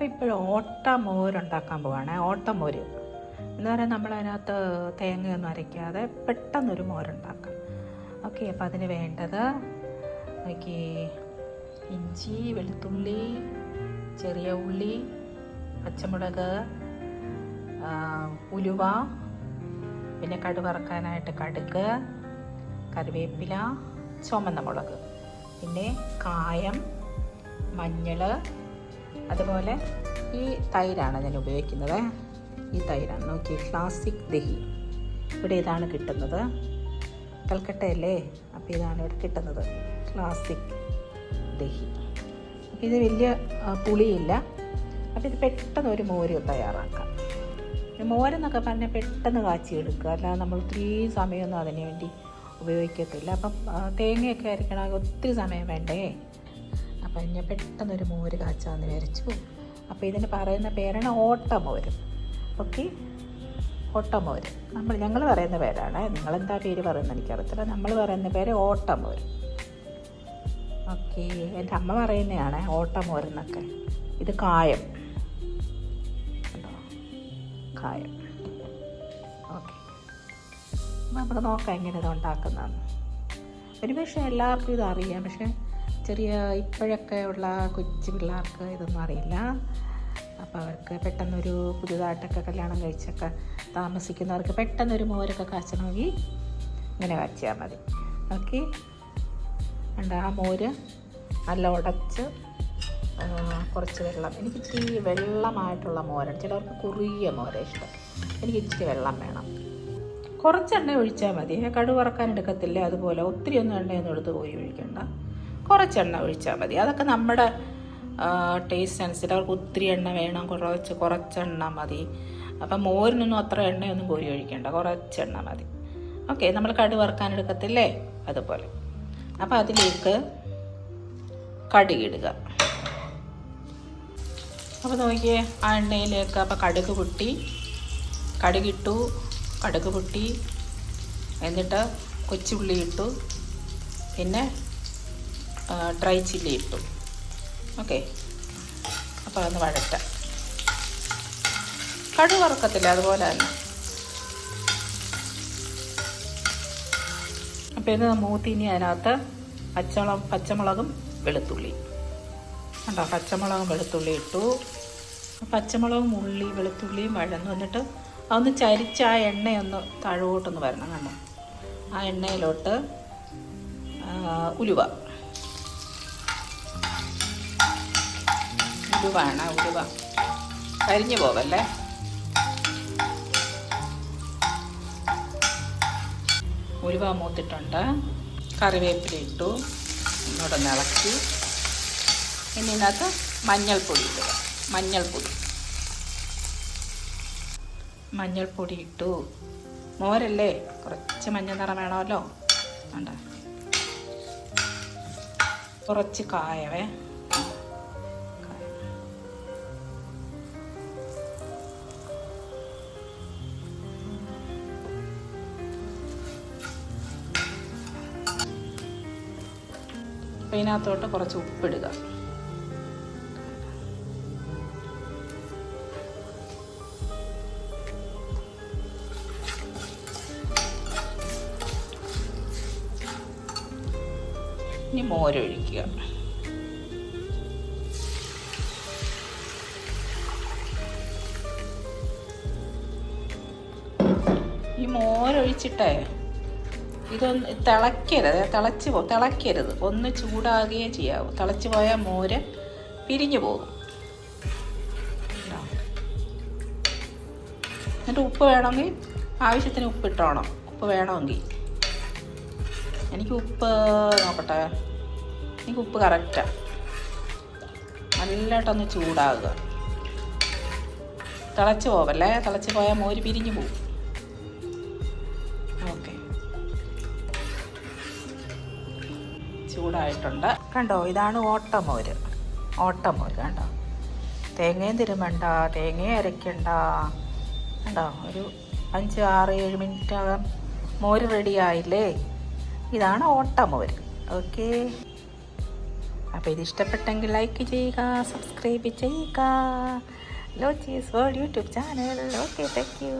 അപ്പോൾ ഇപ്പോഴും ഓട്ട മോരുണ്ടാക്കാൻ പോവാണ് ഓട്ട മോര് എന്ന് പറയാൻ നമ്മളതിനകത്ത് തേങ്ങയൊന്നും അരയ്ക്കാതെ പെട്ടെന്നൊരു മോരുണ്ടാക്കാം. ഓക്കെ അപ്പോൾ അതിന് വേണ്ടത് നോക്കി ഇഞ്ചി വെളുത്തുള്ളി ചെറിയ ഉള്ളി പച്ചമുളക് ഉലുവ പിന്നെ കടുവറക്കാനായിട്ട് കടുക് കറിവേപ്പില ചുമന്ന മുളക് പിന്നെ കായം മഞ്ഞൾ അതുപോലെ ഈ തൈരാണ് ഞാൻ ഉപയോഗിക്കുന്നത്. ഈ തൈരാണ്. നോക്കി ക്ലാസിക് ദഹി. ഇവിടെ ഇതാണ് കിട്ടുന്നത്. കൽക്കട്ടയല്ലേ? അപ്പോൾ ഇതാണ് ഇവിടെ കിട്ടുന്നത്. ക്ലാസിക് ദഹി. അപ്പോൾ ഇത് വലിയ പുളിയില്ല. അപ്പോൾ ഇത് പെട്ടെന്ന് ഒരു മോര് തയ്യാറാക്കാം. മോരെന്നൊക്കെ പറഞ്ഞാൽ പെട്ടെന്ന് കാച്ചി എടുക്കുക. അല്ലാതെ നമ്മൾ ഒത്തിരി സമയമൊന്നും അതിനു വേണ്ടി ഉപയോഗിക്കത്തില്ല. അപ്പം തേങ്ങയൊക്കെ അരക്കണമെങ്കിൽ ഒത്തിരി സമയം വേണ്ടേ? അപ്പം ഞാൻ പെട്ടെന്നൊരു മോര് കാച്ചാന്ന് വിചാരിച്ചു അപ്പോൾ ഇതിന് പറയുന്ന പേരാണ് ഓട്ടമോര്. ഓക്കെ? ഓട്ടമോര്. നമ്മൾ ഞങ്ങൾ പറയുന്ന പേരാണ്. നിങ്ങളെന്താ പേര് പറയുന്നത് എനിക്കറിയത്തില്ല. നമ്മൾ പറയുന്ന പേര് ഓട്ടമോര്. ഓക്കെ. എന്റെ അമ്മ പറയുന്നതാണ് ഓട്ടമോരെന്നൊക്കെ. ഇത് കായം. കായം. ഓക്കെ. നമുക്ക് നോക്കാം എങ്ങനെ ഇത് ഉണ്ടാക്കുന്നതെന്ന്. ഒരുപക്ഷെ എല്ലാവർക്കും ഇത് അറിയാം. പക്ഷേ ചെറിയ ഇപ്പോഴൊക്കെ ഉള്ള കൊച്ചു പിള്ളേർക്ക് ഇതൊന്നും അറിയില്ല. അപ്പോൾ അവർക്ക് പെട്ടെന്നൊരു പുതിയതായിട്ടൊക്കെ കല്യാണം കഴിച്ചൊക്കെ താമസിക്കുന്നവർക്ക് പെട്ടെന്നൊരു മോരൊക്കെ കാച്ചണമെങ്കിൽ ഇങ്ങനെ കാച്ചിയാൽ മതി. ഓക്കെ? ഉണ്ട് ആ മോര് നല്ല ഉടച്ച് കുറച്ച് വെള്ളം. എനിക്ക് ഇച്ചിരി വെള്ളമായിട്ടുള്ള മോരാണ്. ചിലവർക്ക് കുറിയ മോര ഇഷ്ടം. എനിക്ക് ഇച്ചിരി വെള്ളം വേണം. കുറച്ച് എണ്ണ ഒഴിച്ചാൽ മതി. കടുവറക്കാൻ എടുക്കത്തില്ല അതുപോലെ. ഒത്തിരി ഒന്നും എണ്ണയൊന്നും എടുത്ത് പോയി ഒഴിക്കണ്ട. കുറച്ച് എണ്ണ ഒഴിച്ചാൽ മതി. അതൊക്കെ നമ്മുടെ ടേസ്റ്റ് അനുസരിച്ച്. അവർക്ക് ഒത്തിരി എണ്ണ വേണം. കുറച്ച് കുറച്ചെണ്ണ മതി. അപ്പം മോരിനൊന്നും അത്ര എണ്ണയൊന്നും കോരി ഒഴിക്കേണ്ട. കുറച്ചെണ്ണ മതി. ഓക്കെ നമ്മൾ കടു വറുക്കാൻ എടുക്കത്തില്ലേ? അതുപോലെ. അപ്പം അതിലേക്ക് കടുകിടുക അപ്പോൾ നോക്കിയേ ആ എണ്ണയിലേക്ക് അപ്പോൾ കടുക് പൊട്ടി കടുകിട്ടു കടുക് പൊട്ടി എന്നിട്ട് കൊച്ചുള്ളി ഇട്ടു. പിന്നെ ഡ്രൈ ചില്ലി ഇട്ടു. ഓക്കെ. അപ്പോൾ അതൊന്ന് വഴറ്റാം. കടു വറക്കത്തില്ല അതുപോലെ തന്നെ. അപ്പോൾ ഇത് മൂത്തിനി അതിനകത്ത് പച്ചമുളക് പച്ചമുളകും വെളുത്തുള്ളി. കണ്ടോ? പച്ചമുളകും വെളുത്തുള്ളി ഇട്ടു. പച്ചമുളകും ഉള്ളി വെളുത്തുള്ളിയും വഴന്നു. വന്നിട്ട് അതൊന്ന് ചരിച്ച് ആ എണ്ണയൊന്ന് താഴോട്ടൊന്ന് വരണം കണ്ടോ? ആ എണ്ണയിലോട്ട് ഉലുവ. ഉലുവാണ് ഉലുവ കരിഞ്ഞു പോവല്ലേ? ഉലുവ മൂത്തിട്ടുണ്ട്. കറിവേപ്പില ഇട്ടു. നിളക്കി ഇളക്കി. ഇനി ഇതിനകത്ത് മഞ്ഞൾപ്പൊടി ഇടുക. മഞ്ഞൾപ്പൊടി. മഞ്ഞൾപ്പൊടി ഇട്ടു. മോരല്ലേ? കുറച്ച് മഞ്ഞ നിറം വേണമല്ലോ. കുറച്ച് കായവേ അപ്പം ഇതിനകത്തോട്ട് കുറച്ച് ഉപ്പിടുക. ഇനി മോരൊഴിക്കുക. ഈ മോരൊഴിച്ചിട്ടേ ഇതൊന്ന് തിളയ്ക്കരുത് തിളച്ച് പോ തിളയ്ക്കരുത് ഒന്ന് ചൂടാകുകയേ ചെയ്യാവൂ. തിളച്ച് പോയാൽ മോര് പിരിഞ്ഞു പോകും. എന്നിട്ട് ഉപ്പ് വേണമെങ്കിൽ ആവശ്യത്തിന് ഉപ്പ് ഇട്ടോണം. ഉപ്പ് വേണമെങ്കിൽ. എനിക്ക് ഉപ്പ് നോക്കട്ടെ. എനിക്ക് ഉപ്പ് കറക്റ്റാണ് നല്ലതായിട്ടൊന്ന് ചൂടാകുക. തിളച്ച് പോവല്ലേ? തിളച്ച് പോയാൽ മോര് പിരിഞ്ഞു പോകും. ചൂടായിട്ടുണ്ട്. കണ്ടോ ഇതാണ് ഓട്ടമോര്. ഓട്ടമോര് കണ്ടോ? തേങ്ങയും തിരുമണ്ട തേങ്ങയും അരയ്ക്കണ്ട. കണ്ടോ ഒരു അഞ്ച് ആറ് ഏഴ് മിനിറ്റ് ആകാൻ മോര് റെഡി ആയില്ലേ? ഇതാണ് ഓട്ടമോര്. ഓക്കെ. അപ്പോൾ ഇത് ഇഷ്ടപ്പെട്ടെങ്കിൽ ലൈക്ക് ചെയ്യുക സബ്സ്ക്രൈബ് ചെയ്യുക. ലോച്ചീസ് world YouTube channel. Okay thank you